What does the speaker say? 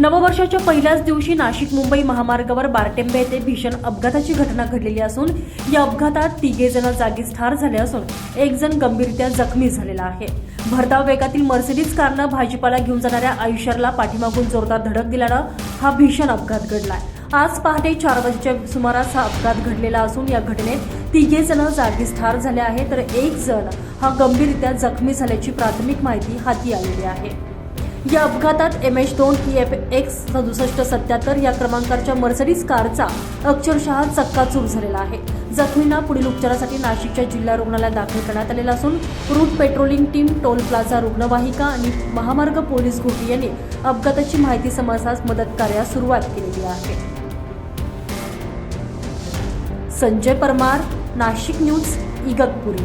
नववर्षाच्या पहिल्याच दिवशी नाशिक मुंबई महामार्गावर बारटेंबे येथे भीषण अपघाताची घटना घडलेली असून या अपघातात तिघे जण जागीच ठार झाले असून एक जण गंभीररित्या जखमी झालेला आहे. भरधाव वेगातील मर्सिडीज कारनं भाजीपाला घेऊन जाणाऱ्या आयुष्याला पाठीमागून जोरदार धडक दिल्यानं हा भीषण अपघात घडलाय. आज पहाटे चार वाजेच्या सुमारास हा अपघात घडलेला असून या घटनेत तिघे जण जागीच ठार झाले आहे तर एक जण हा गंभीररित्या जखमी झाल्याची प्राथमिक माहिती हाती आलेली आहे. या अपघातात एम एच दोन ई एफ एक्स सदुसष्ट सत्याहत्तर या क्रमांकाच्या मर्सडीज कारचा अक्षरशः चक्काचूर झालेला आहे. जखमींना पुढील उपचारासाठी नाशिकच्या जिल्हा रुग्णालयात दाखल करण्यात आलेला असून route patrolling team toll plaza रुग्णवाहिका आणि महामार्ग पोलीस घोटी यांनी अपघाताची माहिती समजण्यास मदत कार्यास सुरुवात केलेली आहे. संजय परमार नाशिक न्यूज इगतपुरी.